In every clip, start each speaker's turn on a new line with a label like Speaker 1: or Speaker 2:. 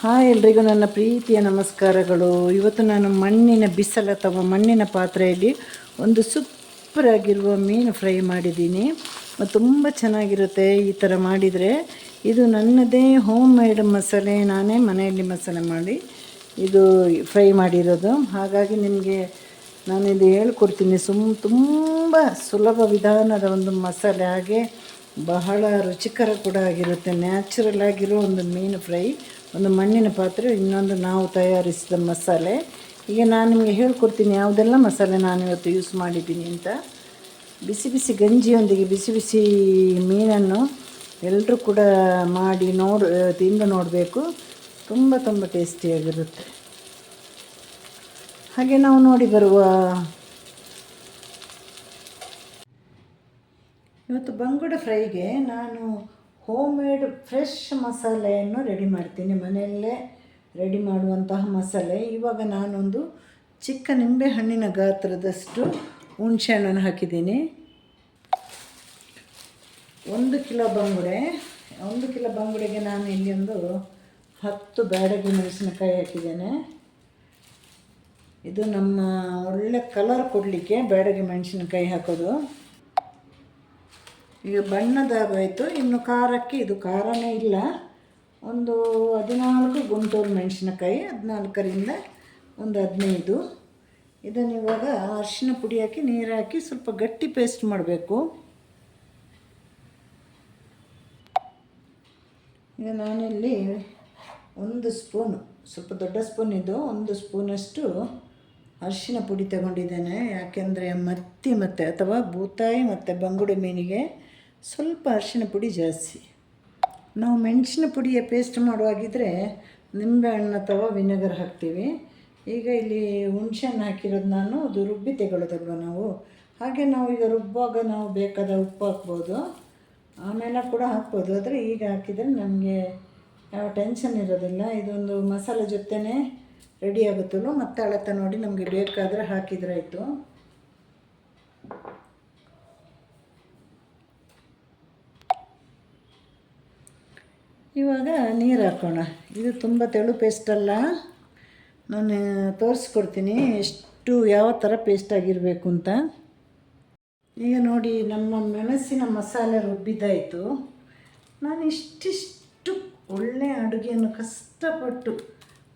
Speaker 1: Hi ಎಲ್ರಿಗೂ ನನ್ನ ಪ್ರೀತಿಯ ನಮಸ್ಕಾರಗಳು. ಇವತ್ತು ನಾನು ಮಣ್ಣಿನ ಬಿಸಲ ಅಥವಾ ಮಣ್ಣಿನ ಪಾತ್ರೆಯಲ್ಲಿ ಒಂದು ಸೂಪರಾಗಿರುವ ಮೀನು ಫ್ರೈ ಮಾಡಿದ್ದೀನಿ. ತುಂಬ ಚೆನ್ನಾಗಿರುತ್ತೆ ಈ ಥರ ಮಾಡಿದರೆ. ಇದು ನನ್ನದೇ ಹೋಮ್ ಮೇಡ್ ಮಸಾಲೆ, ನಾನೇ ಮನೆಯಲ್ಲಿ ಮಸಾಲೆ ಮಾಡಿ ಇದು ಫ್ರೈ ಮಾಡಿರೋದು. ಹಾಗಾಗಿ ನಿಮಗೆ ನಾನು ಇದು ಹೇಳ್ಕೊಡ್ತೀನಿ. ಸುಮ್ ತುಂಬ ಸುಲಭ ವಿಧಾನದ ಒಂದು ಮಸಾಲೆ, ಹಾಗೆ ಬಹಳ ರುಚಿಕರ ಕೂಡ ಆಗಿರುತ್ತೆ. ನ್ಯಾಚುರಲ್ ಆಗಿರೋ ಒಂದು ಮೀನು ಫ್ರೈ. ಒಂದು ಮಣ್ಣಿನ ಪಾತ್ರೆ, ಇನ್ನೊಂದು ನಾವು ತಯಾರಿಸಿದ ಮಸಾಲೆ. ಈಗ ನಾನು ನಿಮಗೆ ಹೇಳ್ಕೊಡ್ತೀನಿ, ಯಾವುದೆಲ್ಲ ಮಸಾಲೆ ನಾನು ಇವತ್ತು ಯೂಸ್ ಮಾಡಿದ್ದೀನಿ ಅಂತ. ಬಿಸಿ ಬಿಸಿ ಗಂಜಿಯೊಂದಿಗೆ, ಬಿಸಿ ಬಿಸಿ ಮೀನನ್ನು ಎಲ್ಲರೂ ಕೂಡ ಮಾಡಿ ನೋಡು, ತಿಂದು ನೋಡಬೇಕು. ತುಂಬ ತುಂಬ ಟೇಸ್ಟಿಯಾಗಿರುತ್ತೆ. ಹಾಗೆ ನಾವು ನೋಡಿ ಬರುವ ಇವತ್ತು ಬಂಗುಡ ಫ್ರೈಗೆ ನಾನು ಹೋಮ್ ಮೇಡ್ ಫ್ರೆಶ್ ಮಸಾಲೆಯನ್ನು ರೆಡಿ ಮಾಡ್ತೀನಿ. ಮನೆಯಲ್ಲೇ ರೆಡಿ ಮಾಡುವಂತಹ ಮಸಾಲೆ. ಇವಾಗ ನಾನೊಂದು ಚಿಕ್ಕ ನಿಂಬೆ ಹಣ್ಣಿನ ಗಾತ್ರದಷ್ಟು ಹುಣಸೆ ಹಣ್ಣನ್ನು ಹಾಕಿದ್ದೀನಿ. ಒಂದು ಕಿಲೋ ಬಂಗುಡೆ. ಒಂದು ಕಿಲೋ ಬಂಗುಡೆಗೆ ನಾನು ಇಲ್ಲಿ ಒಂದು ಹತ್ತು ಬ್ಯಾಡಗಿ ಮೆಣಸಿನಕಾಯಿ ಹಾಕಿದ್ದೇನೆ. ಇದು ನಮ್ಮ ಒಳ್ಳೆ ಕಲರ್ ಕೊಡಲಿಕ್ಕೆ ಬ್ಯಾಡಗಿ ಮೆಣಸಿನಕಾಯಿ ಹಾಕೋದು. ಈಗ ಬಣ್ಣದಾಗೋಯ್ತು, ಇನ್ನು ಖಾರಕ್ಕೆ ಇದು ಖಾರನೇ ಇಲ್ಲ. ಒಂದು ಹದಿನಾಲ್ಕು ಗುಂಟೂರು ಮೆಣಸಿನಕಾಯಿ, ಹದಿನಾಲ್ಕರಿಂದ ಒಂದು ಹದಿನೈದು. ಇದನ್ನು ಇವಾಗ ಅರಿಶಿನ ಪುಡಿ ಹಾಕಿ, ನೀರು ಹಾಕಿ ಸ್ವಲ್ಪ ಗಟ್ಟಿ ಪೇಸ್ಟ್ ಮಾಡಬೇಕು. ಈಗ ನಾನಿಲ್ಲಿ ಒಂದು ಸ್ಪೂನು, ಸ್ವಲ್ಪ ದೊಡ್ಡ ಸ್ಪೂನ್ ಇದು, ಒಂದು ಸ್ಪೂನಷ್ಟು ಅರಿಶಿನ ಪುಡಿ ತಗೊಂಡಿದ್ದೇನೆ. ಯಾಕೆಂದರೆ ಮತ್ತಿ ಮತ್ತು ಅಥವಾ ಬೂತಾಯಿ ಮತ್ತು ಬಂಗುಡೆ ಮೀನಿಗೆ ಸ್ವಲ್ಪ ಅರಿಶಿನ ಪುಡಿ ಜಾಸ್ತಿ. ನಾವು ಮೆಣಸಿನ ಪುಡಿಯ ಪೇಸ್ಟ್ ಮಾಡುವಾಗಿದ್ದರೆ ನಿಂಬೆ ಹಣ್ಣು ಅಥವಾ ವಿನೆಗರ್ ಹಾಕ್ತೀವಿ. ಈಗ ಇಲ್ಲಿ ಹುಣ್ಸೆಹಣ್ಣು ಹಾಕಿರೋದು ನಾನು, ಅದು ರುಬ್ಬಿ ತೆಗೊಳ್ಳೋದಲ್ವ ನಾವು? ಹಾಗೆ ನಾವು ಈಗ ರುಬ್ಬುವಾಗ ನಾವು ಬೇಕಾದ ಉಪ್ಪು ಹಾಕ್ಬೋದು. ಆಮೇಲೆ ಕೂಡ ಹಾಕ್ಬೋದು. ಆದರೆ ಈಗ ಹಾಕಿದರೆ ನಮಗೆ ಯಾವ ಟೆನ್ಷನ್ ಇರೋದಿಲ್ಲ. ಇದೊಂದು ಮಸಾಲೆ ಜೊತೆನೇ ರೆಡಿ ಆಗುತ್ತಲ್ಲೋ ಮತ್ತೆ ಅಳತೆ ನೋಡಿ ನಮಗೆ ಬೇಕಾದರೆ ಹಾಕಿದ್ರಾಯ್ತು ಇವಾಗ ನೀರು ಹಾಕೋಣ. ಇದು ತುಂಬ ತೆಳು ಪೇಸ್ಟಲ್ಲ ನಾನು ತೋರಿಸ್ಕೊಡ್ತೀನಿ ಎಷ್ಟು, ಯಾವ ಥರ ಪೇಸ್ಟ್ ಆಗಿರಬೇಕು ಅಂತ. ಈಗ ನೋಡಿ, ನಮ್ಮ ಮೆಣಸಿನ ಮಸಾಲೆ ರುಬ್ಬಿದ್ದಾಯಿತು. ನಾನು ಇಷ್ಟಿಷ್ಟು ಒಳ್ಳೆಯ ಅಡುಗೆಯನ್ನು ಕಷ್ಟಪಟ್ಟು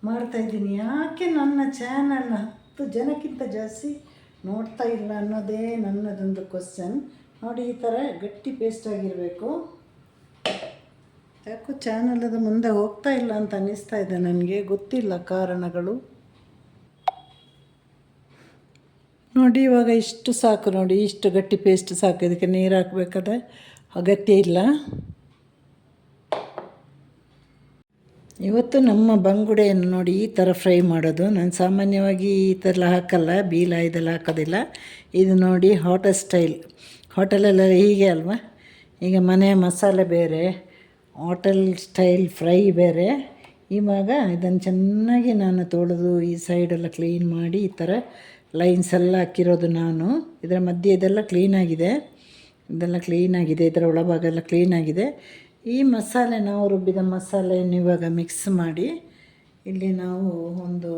Speaker 1: ಮಾಡ್ತಾಯಿದ್ದೀನಿ ಯಾಕೆ ನನ್ನ ಚಾನಲ್ನ ಹತ್ತು ಜನಕ್ಕಿಂತ ಜಾಸ್ತಿ ನೋಡ್ತಾ ಇಲ್ಲ ಅನ್ನೋದೇ ನನ್ನದೊಂದು ಕ್ವಶನ್ ನೋಡಿ, ಈ ಥರ ಗಟ್ಟಿ ಪೇಸ್ಟ್ ಆಗಿರಬೇಕು. ಯಾಕೋ ಚಾನಲದ ಮುಂದೆ ಹೋಗ್ತಾ ಇಲ್ಲ ಅಂತ ಅನ್ನಿಸ್ತಾ ಇದೆ ನನಗೆ, ಗೊತ್ತಿಲ್ಲ ಕಾರಣಗಳು. ನೋಡಿ, ಇವಾಗ ಇಷ್ಟು ಸಾಕು ನೋಡಿ, ಇಷ್ಟು ಗಟ್ಟಿ ಪೇಸ್ಟ್ ಸಾಕು, ಇದಕ್ಕೆ ನೀರು ಹಾಕಬೇಕಾದ ಅಗತ್ಯ ಇಲ್ಲ. ಇವತ್ತು ನಮ್ಮ ಬಂಗುಡೆಯನ್ನು ನೋಡಿ ಈ ಥರ ಫ್ರೈ ಮಾಡೋದು. ನಾನು ಸಾಮಾನ್ಯವಾಗಿ ಈ ಥರ ಹಾಕಲ್ಲ, ಬೀಲ ಇದೆಲ್ಲ ಹಾಕೋದಿಲ್ಲ. ಇದು ನೋಡಿ ಹೋಟೆಲ್ ಸ್ಟೈಲ್ ಹೋಟೆಲೆಲ್ಲ ಹೀಗೆ ಅಲ್ವಾ? ಈಗ ಮನೆಯ ಮಸಾಲೆ ಬೇರೆ. ಹೋಟೆಲ್ ಸ್ಟೈಲ್ ಫ್ರೈ ಬೇರೆ. ಇವಾಗ ಇದನ್ನು ಚೆನ್ನಾಗಿ ನಾನು ತೊಳೆದು ಈ ಸೈಡೆಲ್ಲ ಕ್ಲೀನ್ ಮಾಡಿ ಈ ಥರ ಲೈನ್ಸ್ ಎಲ್ಲ ಹಾಕಿರೋದು ನಾನು. ಇದರ ಮಧ್ಯೆ ಇದೆಲ್ಲ ಕ್ಲೀನಾಗಿದೆ ಇದೆಲ್ಲ ಕ್ಲೀನಾಗಿದೆ ಇದರ ಒಳಭಾಗ ಎಲ್ಲ ಕ್ಲೀನಾಗಿದೆ ಈ ಮಸಾಲೆ ನಾವು ರುಬ್ಬಿದ ಮಸಾಲೆಯನ್ನು ಇವಾಗ ಮಿಕ್ಸ್ ಮಾಡಿ ಇಲ್ಲಿ ನಾವು ಒಂದು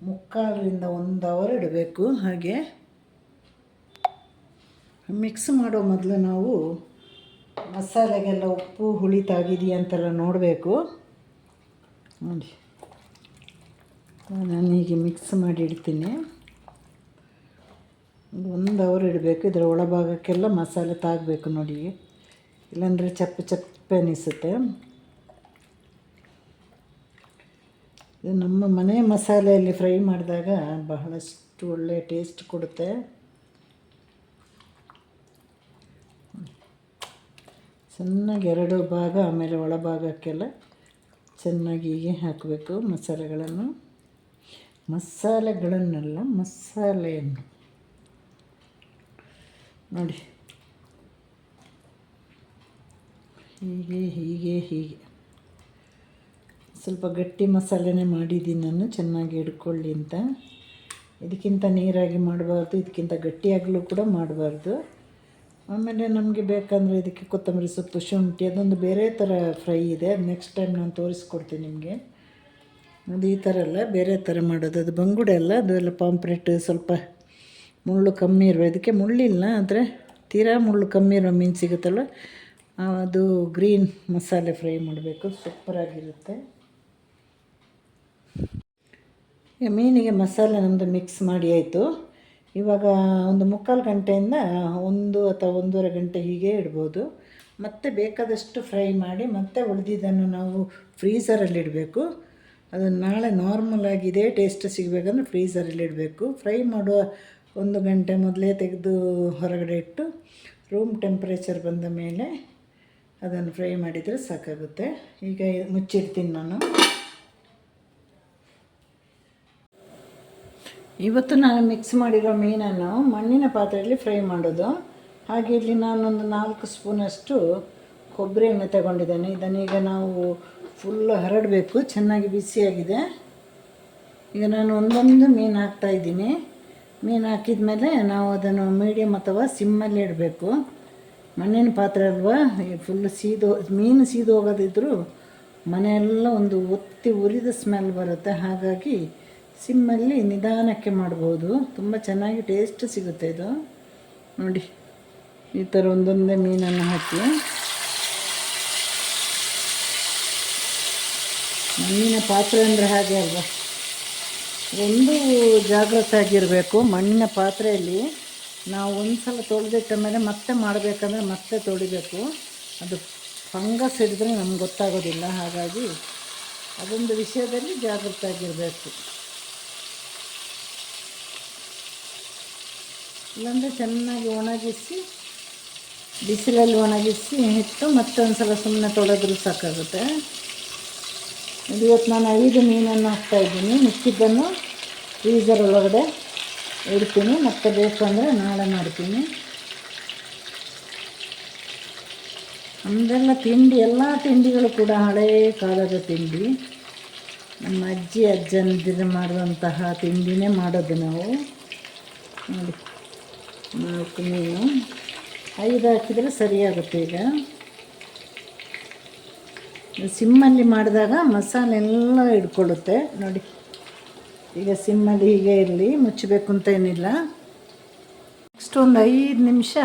Speaker 1: ಮುಕ್ಕಾಲರಿಂದ ಒಂದು ಅವರ್ ಇಡಬೇಕು. ಹಾಗೆ ಮಿಕ್ಸ್ ಮಾಡೋ ಮೊದಲು ನಾವು ಮಸಾಲೆಗೆಲ್ಲ ಉಪ್ಪು, ಹುಳಿ ತಾಗಿದೆಯಾ ಅಂತೆಲ್ಲ ನೋಡಬೇಕು. ನೋಡಿ. ನಾನು ಹೀಗೆ ಮಿಕ್ಸ್ ಮಾಡಿ ಇಡ್ತೀನಿ. ಒಂದು ಅವರ್ ಇಡಬೇಕು. ಇದರ ಒಳಭಾಗಕ್ಕೆಲ್ಲ ಮಸಾಲೆ ತಾಗಬೇಕು ನೋಡಿ. ಇಲ್ಲಾಂದರೆ ಚಪ್ಪ ಚಪ್ಪೆ ಅನಿಸುತ್ತೆ. ಇದು ನಮ್ಮ ಮನೆ ಮಸಾಲೆಯಲ್ಲಿ ಫ್ರೈ ಮಾಡಿದಾಗ ಬಹಳಷ್ಟು ಒಳ್ಳೆಯ ಟೇಸ್ಟ್ ಕೊಡುತ್ತೆ. ಚೆನ್ನಾಗಿ ಎರಡು ಭಾಗ, ಆಮೇಲೆ ಒಳಭಾಗಕ್ಕೆಲ್ಲ ಚೆನ್ನಾಗಿ ಹೀಗೆ ಹಾಕಬೇಕು ಮಸಾಲೆಗಳನ್ನು. ಮಸಾಲೆಗಳನ್ನೆಲ್ಲ ಮಸಾಲೆಯನ್ನು ನೋಡಿ. ಹೀಗೆ ಹೀಗೆ ಹೀಗೆ. ಸ್ವಲ್ಪ ಗಟ್ಟಿ ಮಸಾಲೆನೇ ಮಾಡಿದ್ದೀನಿ ನಾನು, ಚೆನ್ನಾಗಿ ಹಿಡ್ಕೊಳ್ಳಿ ಅಂತ. ಇದಕ್ಕಿಂತ ನೀರಾಗಿ ಮಾಡಬಾರ್ದು, ಇದಕ್ಕಿಂತ ಗಟ್ಟಿಯಾಗಲೂ ಕೂಡ ಮಾಡಬಾರ್ದು. ಆಮೇಲೆ ನಮಗೆ ಬೇಕಂದರೆ ಇದಕ್ಕೆ ಕೊತ್ತಂಬರಿ ಸೊಪ್ಪು, ಶುಂಠಿ, ಅದೊಂದು ಬೇರೆ ಥರ ಫ್ರೈ ಇದೆ. ನೆಕ್ಸ್ಟ್ ಟೈಮ್ ನಾನು ತೋರಿಸ್ಕೊಡ್ತೀನಿ ನಿಮಗೆ. ಅದು ಈ ಥರ ಅಲ್ಲ, ಬೇರೆ ಥರ ಮಾಡೋದು. ಅದು ಬಂಗುಡೆ ಅಲ್ಲ, ಅದೆಲ್ಲ ಪಾಂಪ್ರೆಟ್ ಸ್ವಲ್ಪ ಮುಳ್ಳು ಕಮ್ಮಿ ಇರುವ, ಇದಕ್ಕೆ ಮುಳ್ಳಿಲ್ಲ ಆದರೆ ತೀರಾ ಮುಳ್ಳು ಕಮ್ಮಿ ಇರೋ ಮೀನು ಸಿಗುತ್ತಲ್ಲ ಅದು ಗ್ರೀನ್ ಮಸಾಲೆ ಫ್ರೈ ಮಾಡಬೇಕು ಸೂಪರಾಗಿರುತ್ತೆ ಈಗ ಮೀನಿಗೆ ಮಸಾಲೆ ನಮ್ಮದು ಮಿಕ್ಸ್ ಮಾಡಿ ಆಯಿತು. ಇವಾಗ ಒಂದು ಮುಕ್ಕಾಲು ಗಂಟೆಯಿಂದ ಒಂದು ಅಥವಾ ಒಂದೂವರೆ ಗಂಟೆ ಹೀಗೆ ಇಡ್ಬೋದು. ಮತ್ತೆ ಬೇಕಾದಷ್ಟು ಫ್ರೈ ಮಾಡಿ ಮತ್ತೆ ಉಳಿದಿದ್ದನ್ನು ನಾವು ಫ್ರೀಝರಲ್ಲಿ ಇಡಬೇಕು. ಅದನ್ನು ನಾಳೆ ನಾರ್ಮಲ್ ಇದೇ ಟೇಸ್ಟ್ ಸಿಗಬೇಕಂದ್ರೆ ಫ್ರೀಝರಲ್ಲಿ ಇಡಬೇಕು. ಫ್ರೈ ಮಾಡುವ ಒಂದು ಗಂಟೆ ಮೊದಲೇ ತೆಗೆದು ಹೊರಗಡೆ ಇಟ್ಟು ರೂಮ್ ಟೆಂಪ್ರೇಚರ್ ಬಂದ ಮೇಲೆ ಅದನ್ನು ಫ್ರೈ ಮಾಡಿದರೆ ಸಾಕಾಗುತ್ತೆ. ಈಗ ಮುಚ್ಚಿಡ್ತೀನಿ ನಾನು. ಇವತ್ತು ನಾನು ಮಿಕ್ಸ್ ಮಾಡಿರೋ ಮೀನನ್ನು ಮಣ್ಣಿನ ಪಾತ್ರೆಯಲ್ಲಿ ಫ್ರೈ ಮಾಡೋದು. ಹಾಗೆ ಇಲ್ಲಿ ನಾನೊಂದು ನಾಲ್ಕು ಸ್ಪೂನಷ್ಟು ಕೊಬ್ಬರಿ ಎಣ್ಣೆ ತಗೊಂಡಿದ್ದೇನೆ. ಇದನ್ನೀಗ ನಾವು ಫುಲ್ಲು ಹರಡಬೇಕು. ಚೆನ್ನಾಗಿ ಬಿಸಿಯಾಗಿದೆ. ಈಗ ನಾನು ಒಂದೊಂದು ಮೀನು ಹಾಕ್ತಾ ಇದ್ದೀನಿ. ಮೀನು ಹಾಕಿದ ಮೇಲೆ ನಾವು ಅದನ್ನು ಮೀಡಿಯಮ್ ಅಥವಾ ಸಿಮ್ಮಲ್ಲಿ ಇಡಬೇಕು. ಮಣ್ಣಿನ ಪಾತ್ರೆ ಅಲ್ವಾ? ಫುಲ್ ಸೀದು, ಮೀನು ಸೀದು ಹೋಗೋದಿದ್ದರೂ ಮನೆಯೆಲ್ಲ ಒಂದು ಒತ್ತಿ ಉರಿದ ಸ್ಮೆಲ್ ಬರುತ್ತೆ. ಹಾಗಾಗಿ ಸಿಮ್ಮಲ್ಲಿ ನಿಧಾನಕ್ಕೆ ಮಾಡ್ಬೋದು. ತುಂಬ ಚೆನ್ನಾಗಿ ಟೇಸ್ಟ್ ಸಿಗುತ್ತೆ ಇದು. ನೋಡಿ, ಈ ಥರ ಒಂದೊಂದೇ ಮೀನನ್ನು ಹಾಕಿ. ಮಣ್ಣಿನ ಪಾತ್ರೆ ಅಂದರೆ ಹಾಗೆ ಅಲ್ವಾ? ಒಂದು ಜಾಗ್ರತೆ ಆಗಿರಬೇಕು ಮಣ್ಣಿನ ಪಾತ್ರೆಯಲ್ಲಿ. ನಾವು ಒಂದು ಸಲ ತೊಳೆದಿಟ್ಟ ಮೇಲೆ ಮತ್ತೆ ಮಾಡಬೇಕಂದ್ರೆ ಮತ್ತೆ ತೊಳಿಬೇಕು. ಅದು ಫಂಗಸ್ ಹಿಡಿದ್ರೆ ನಮ್ಗೆ ಗೊತ್ತಾಗೋದಿಲ್ಲ. ಹಾಗಾಗಿ ಅದೊಂದು ವಿಷಯದಲ್ಲಿ ಜಾಗೃತ ಆಗಿರಬೇಕು. ಇಲ್ಲಾಂದರೆ ಚೆನ್ನಾಗಿ ಒಣಗಿಸಿ, ಬಿಸಿಲಲ್ಲಿ ಒಣಗಿಸಿ ಇಟ್ಟು ಮತ್ತೊಂದು ಸಲ ಸುಮ್ಮನೆ ತೊಳೆದ್ರೂ ಸಾಕಾಗುತ್ತೆ. ಇವತ್ತು ನಾನು ಐದು ಮೀನನ್ನು ಹಾಕ್ತಾಯಿದ್ದೀನಿ ಮಿಕ್ಕಿದ್ದನ್ನು ಫ್ರೀಸರ್ ಒಳಗಡೆ ಇಡ್ತೀನಿ. ಮತ್ತೆ ಬೇಕು ಅಂದರೆ ನಾಳೆ ಮಾಡ್ತೀನಿ. ನಮ್ಮದೆಲ್ಲ ತಿಂಡಿ, ಎಲ್ಲ ತಿಂಡಿಗಳು ಕೂಡ ಹಳೇ ಕಾಲದ ತಿಂಡಿ. ನಮ್ಮ ಅಜ್ಜಿ ಅಜ್ಜಂದಿರು ಮಾಡುವಂತಹ ತಿಂಡಿನೇ ಮಾಡೋದು ನಾವು. ನೋಡಿ. ನಾಲ್ಕು ಮೀನು. ಐದು ಹಾಕಿದರೆ ಸರಿಯಾಗುತ್ತೆ ಈಗ. ಸಿಮ್ಮಲ್ಲಿ ಮಾಡಿದಾಗ ಮಸಾಲೆ ಎಲ್ಲ ಹಿಡ್ಕೊಳ್ಳುತ್ತೆ. ನೋಡಿ, ಈಗ ಸಿಮ್ಮಲ್ಲಿ ಹೀಗೆ ಇರಲಿ, ಮುಚ್ಚಬೇಕು ಅಂತ ಏನಿಲ್ಲ. ನೆಕ್ಸ್ಟ್ ಒಂದು ಐದು ನಿಮಿಷ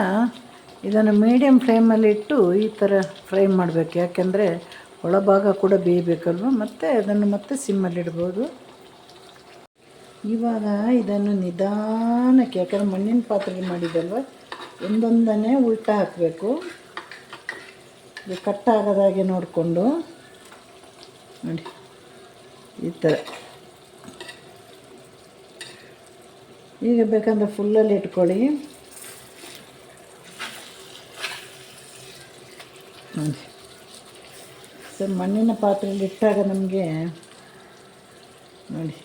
Speaker 1: ಇದನ್ನು ಮೀಡಿಯಮ್ ಫ್ಲೇಮಲ್ಲಿ ಇಟ್ಟು ಈ ಥರ ಫ್ರೈ ಮಾಡಬೇಕು. ಯಾಕೆಂದರೆ ಒಳಭಾಗ ಕೂಡ ಬೇಯಬೇಕಲ್ವ? ಮತ್ತು ಅದನ್ನು ಮತ್ತೆ ಸಿಮ್ಮಲ್ಲಿ ಇಡ್ಬೋದು. ಇವಾಗ ಇದನ್ನು ನಿಧಾನಕ್ಕೆ, ಯಾಕಂದ್ರೆ ಮಣ್ಣಿನ ಪಾತ್ರೆಗೆ ಮಾಡಿದ್ದಲ್ವ? ಒಂದೊಂದನ್ನೇ ಉಲ್ಟಾ ಹಾಕಬೇಕು. ಇದು ಕಟ್ಟಾಗದಾಗೆ ನೋಡಿಕೊಂಡು. ನೋಡಿ, ಈ ಥರ. ಈಗ ಬೇಕಂದ್ರೆ ಫುಲ್ಲಲ್ಲಿ ಇಟ್ಕೊಳ್ಳಿ. ನೋಡಿ. ಸರ್, ಮಣ್ಣಿನ ಪಾತ್ರೆಯಲ್ಲಿ ಇಟ್ಟಾಗ ನಮಗೆ, ನೋಡಿ.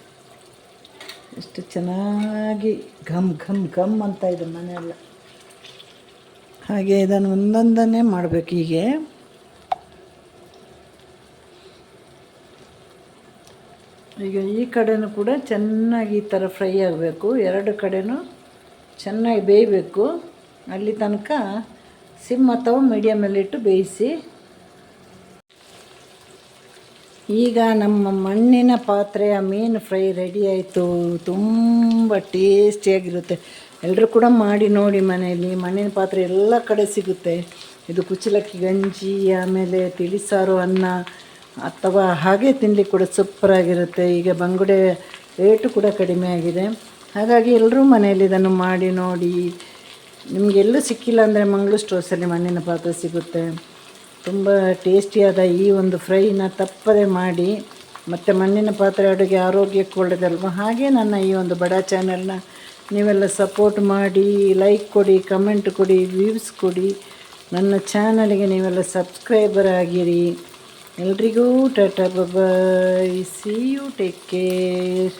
Speaker 1: ಎಷ್ಟು ಚೆನ್ನಾಗಿ ಘಮ್ ಘಮ್ ಘಮ್ ಅಂತ ಇದೆ ಮನೆಯೆಲ್ಲ. ಹಾಗೆ ಇದನ್ನು ಒಂದೊಂದನ್ನೇ ಮಾಡಬೇಕು ಹೀಗೆ. ಈಗ ಈ ಕಡೆನೂ ಕೂಡ ಚೆನ್ನಾಗಿ ಈ ಥರ ಫ್ರೈ ಆಗಬೇಕು. ಎರಡು ಕಡೆನೂ ಚೆನ್ನಾಗಿ ಬೇಯಬೇಕು. ಅಲ್ಲಿ ತನಕ ಸಿಮ್ ಅಥವಾ ಮೀಡಿಯಮಲ್ಲಿಟ್ಟು ಬೇಯಿಸಿ ಈಗ ನಮ್ಮ ಮಣ್ಣಿನ ಪಾತ್ರೆಯ ಮೀನು ಫ್ರೈ ರೆಡಿ ಆಯಿತು. ತುಂಬ ಟೇಸ್ಟಿಯಾಗಿರುತ್ತೆ ಎಲ್ಲರೂ ಕೂಡ ಮಾಡಿ ನೋಡಿ ಮನೆಯಲ್ಲಿ. ಮಣ್ಣಿನ ಪಾತ್ರೆ ಎಲ್ಲ ಕಡೆ ಸಿಗುತ್ತೆ. ಇದು ಕುಚ್ಚಲಕ್ಕಿ, ಗಂಜಿ, ಆಮೇಲೆ ತಿಳಿಸಾರು, ಅನ್ನ, ಅಥವಾ ಹಾಗೆ ತಿನ್ನಲಿಕ್ಕೆ ಕೂಡ ಸೂಪರಾಗಿರುತ್ತೆ ಈಗ ಬಂಗುಡೆ ರೇಟು ಕೂಡ ಕಡಿಮೆ ಆಗಿದೆ. ಹಾಗಾಗಿ ಎಲ್ಲರೂ ಮನೆಯಲ್ಲಿ ಇದನ್ನು ಮಾಡಿ ನೋಡಿ. ನಿಮಗೆಲ್ಲೂ ಸಿಕ್ಕಿಲ್ಲ ಅಂದರೆ ಮಂಗಳೂರು ಸ್ಟೋರ್ಸಲ್ಲಿ ಮಣ್ಣಿನ ಪಾತ್ರೆ ಸಿಗುತ್ತೆ. ತುಂಬ ಟೇಸ್ಟಿಯಾದ ಈ ಒಂದು ಫ್ರೈನ ತಪ್ಪದೆ ಮಾಡಿ ಮತ್ತು ಮಣ್ಣಿನ ಪಾತ್ರೆ ಅಡುಗೆ ಆರೋಗ್ಯಕ್ಕೆ ಒಳ್ಳೆಯದಲ್ವ? ಹಾಗೆ ನನ್ನ ಈ ಒಂದು ಬಡ ಚಾನಲ್ನ ನೀವೆಲ್ಲ ಸಪೋರ್ಟ್ ಮಾಡಿ ಲೈಕ್ ಕೊಡಿ ಕಮೆಂಟ್ ಕೊಡಿ ವ್ಯೂಸ್ ಕೊಡಿ. ನನ್ನ ಚಾನಲಿಗೆ ನೀವೆಲ್ಲ ಸಬ್ಸ್ಕ್ರೈಬರ್ ಆಗಿರಿ. ಎಲ್ರಿಗೂ tata bye see you take care